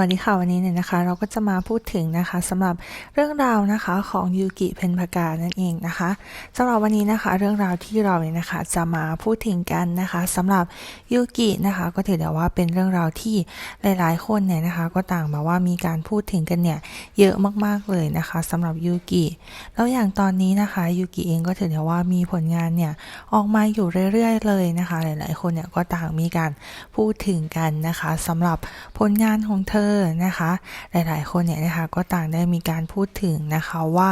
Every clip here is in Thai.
วัสดีค่ะวันนี้เนี่ยนะคะ เราก็จะมาพูดถึงนะคะสำหรับเรื่องราวนะคะของยูกิเพนพากานั่นเองนะคะสำหรับวันนี้นะคะ เรื่องราวที่เราเนี่ยนะคะจะมาพูดถึงกันนะคะสำหรับยูกินะคะ ก็ถือได้ว่าเป็นเรื่องราวที่หลาย ๆ คนเนี่ยนะคะ ก็ต่างมาว่ามีการพูดถึงกันเนี่ยเยอะมากๆเลยนะคะสำหรับยูกิแล้วอย่างตอนนี้นะคะยูกิเองก็ถือได้ว่ามีผลงานเนี่ยออกมาอยู่เรื่อย ๆ เลยนะคะ หลาย ๆ คนเนี่ยก็ต่างมีการพูดถึงกันนะคะสำหรับผลงานของเธอนะคะ หลายๆ คนเนี่ยนะคะก็ต่างได้มีการพูดถึงนะคะว่า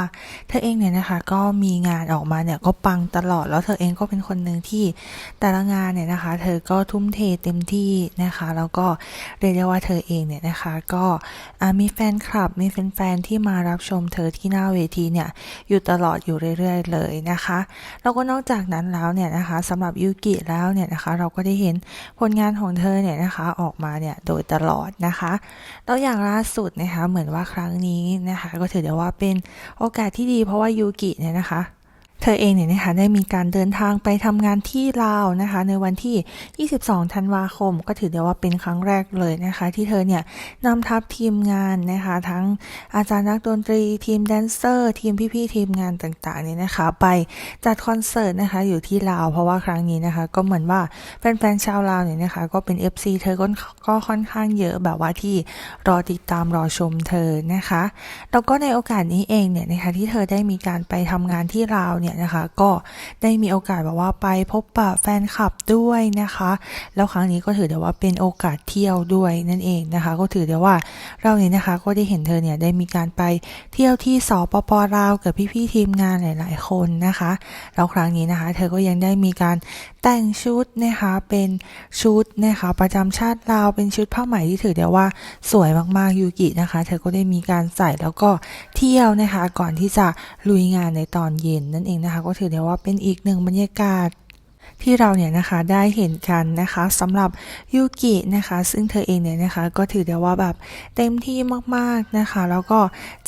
เธอเองเนี่ยนะคะก็มีงานออกมาเนี่ยก็ปังตลอดแล้วเธอเองก็เป็นคนหนึ่งที่แต่ละงานเนี่ยนะคะ เธอก็ทุ่มเทเต็มที่นะคะ แล้วก็เรียกได้ว่าเธอเองเนี่ยนะคะก็มีแฟนคลับมีแฟนๆที่มารับชมเธอที่หน้าเวทีเนี่ยอยู่ตลอดอยู่เรื่อย ๆ เลยนะคะแล้วก็นอกจากนั้นแล้วเนี่ยนะคะสำหรับยูกิแล้วเนี่ยนะคะ เราก็ได้เห็นผลงานของเธอเนี่ยนะคะออกมาเนี่ยโดยตลอดนะคะแล้วอย่างล่าสุดนะคะเหมือนว่าครั้งนี้นะคะก็ถือได้ว่าเป็นโอกาสที่ดีเพราะว่ายูกิเนี่ยนะคะ เธอเองเนี่ยนะคะได้มีการเดินทางไปทำงานที่ลาวนะคะ ในวันที่ 22 ธันวาคม ก็ถือได้ว่าเป็นครั้งแรกเลยนะคะ ที่เธอเนี่ยนำทัพทีมงานนะคะทั้งอาจารย์นักดนตรีทีมแดนเซอร์ ทีมพี่ๆทีมงานต่างๆเนี่ยนะคะ ไปจัดคอนเสิร์ตนะคะอยู่ที่ลาวเพราะว่าครั้งนี้นะคะ ก็เหมือนว่าแฟนๆชาวลาวเนี่ยนะคะ ก็เป็น FC เธอก็ค่อนข้างเยอะแบบว่าที่รอติดตามรอชมเธอนะคะ แล้วก็ในโอกาสนี้เองเนี่ยนะคะที่เธอได้มีการไปทำงานที่ลาวเนี่ยยนะคะ ก็ได้มีโอกาสแบบว่าไปพบปะแฟนคลับด้วยนะคะ แล้วครั้งนี้ก็ถือได้ว่าเป็นโอกาสเที่ยวด้วยนั่นเองนะคะ ก็ถือได้ว่าเราเนี่ยนะคะก็ได้เห็นเธอเนี่ยได้มีการไปเที่ยวที่สปปลาวกับพี่ๆทีมงานหลาย ๆ คนนะคะแล้วครั้งนี้นะคะ เธอก็ยังได้มีการ แต่งชุดนะคะเป็นชุดนะคะประจำชาติลาวเป็นชุดผ้าไหมที่ถือได้ว่าสวยมากๆยูกินะคะ เธอก็ได้มีการใส่แล้วก็เที่ยวนะคะ ก่อนที่จะลุยงานในตอนเย็นนั่นเองนะคะ ก็ถือได้ว่าเป็นอีกหนึ่งบรรยากาศ ที่เราเนี่ยนะคะได้เห็นกันนะคะสำหรับยูกินะคะ ซึ่งเธอเองเนี่ยนะคะก็ถือได้ว่าแบบเต็มที่มากๆนะคะ แล้วก็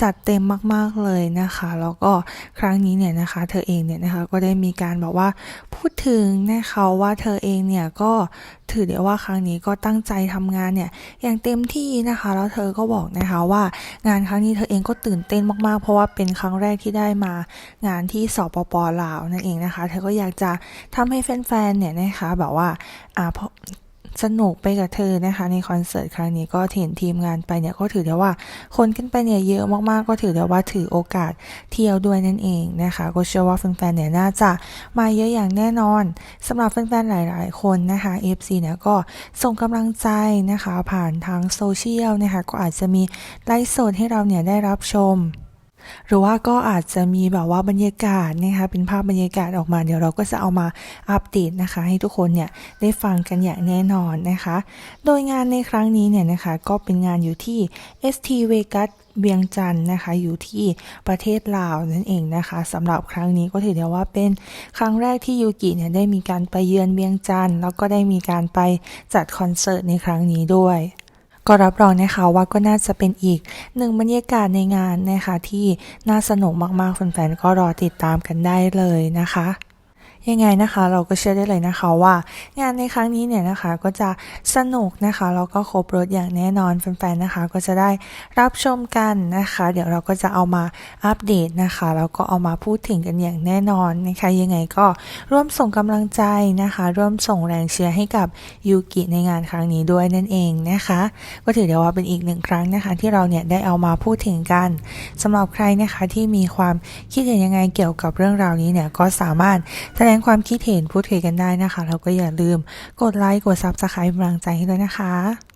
จัดเต็มมากๆเลยนะคะ แล้วก็ครั้งนี้เนี่ยนะคะ เธอเองเนี่ยนะคะก็ได้มีการบอกว่าพูดถึงนะคะว่าเธอเองเนี่ยก็ถือได้ว่าครั้งนี้ก็ตั้งใจทำงานเนี่ยอย่างเต็มที่นะคะ แล้วเธอก็บอกนะคะว่างานครั้งนี้เธอเองก็ตื่นเต้นมากๆ เพราะว่าเป็นครั้งแรกที่ได้มางานที่สปปลาวนั่นเองนะคะ เธอก็อยากจะทำให้แฟนๆเนี่ยนะคะแบบว่าอ่า สนุกไปกับเธอนะคะ ในคอนเสิร์ตครั้งนี้ก็เห็นทีมงานไปเนี่ยก็ถือได้ว่าคนขึ้นไปเนี่ยเยอะมากๆ ก็ถือได้ว่าถือโอกาสเที่ยวด้วยนั่นเองนะคะ ก็เชื่อว่าแฟนๆเนี่ยน่าจะมาเยอะอย่างแน่นอนสำหรับแฟนๆหลาย ๆ คนนะคะ FC เนี่ยก็ส่งกำลังใจนะคะ ผ่านทางโซเชียลนะคะก็อาจจะมีไลฟ์สดให้เราเนี่ยได้รับชม หรือว่าก็อาจจะมีแบบว่าบรรยากาศนะคะเป็นภาพบรรยากาศออกมา เดี๋ยวเราก็จะเอามาอัปเดตนะคะ ให้ทุกคนเนี่ยได้ฟังกันอย่างแน่นอนนะคะ โดยงานในครั้งนี้เนี่ยนะคะก็เป็นงานอยู่ที่ ST Vegas เบียงจันนะคะอยู่ที่ประเทศลาวนั่นเองนะคะสำหรับครั้งนี้ก็ถือได้ว่าเป็นครั้งแรกที่ยูกิเนี่ยได้มีการไปเยือนเบียงจันแล้วก็ได้มีการไปจัดคอนเสิร์ตในครั้งนี้ด้วย ก็รับรองนะคะว่าก็น่าจะเป็นอีกหนึ่งบรรยากาศในงานนะคะที่น่าสนุกมากๆแฟนๆก็รอติดตามกันได้เลยนะคะ ยังไงนะคะ เราก็เชื่อได้เลยนะคะว่า งานในครั้งนี้เนี่ยนะคะก็จะสนุกนะคะแล้วก็ครบรถอย่างแน่นอนแฟนๆนะคะ ก็จะได้รับชมกันนะคะ เดี๋ยวเราก็จะเอามาอัปเดตนะคะแล้วก็เอามาพูดถึงกันอย่างแน่นอนนะคะยังไงก็ร่วมส่งกำลังใจนะคะ ร่วมส่งแรงเชียร์ให้กับยูกิในงานครั้งนี้ด้วยนั่นเองนะคะ ก็ถือได้ว่าเป็นอีกหนึ่งครั้งนะคะ ที่เราเนี่ยได้เอามาพูดถึงกันสำหรับใครนะคะที่มีความคิดเห็นยังไงเกี่ยวกับเรื่องราวนี้เนี่ยก็สามารถแสดงงความคิดเห็นพูดคุยกันได้นะคะ แล้วก็อย่าลืมกดไลค์ กดซับสไครป์กำลังใจให้ด้วยนะคะ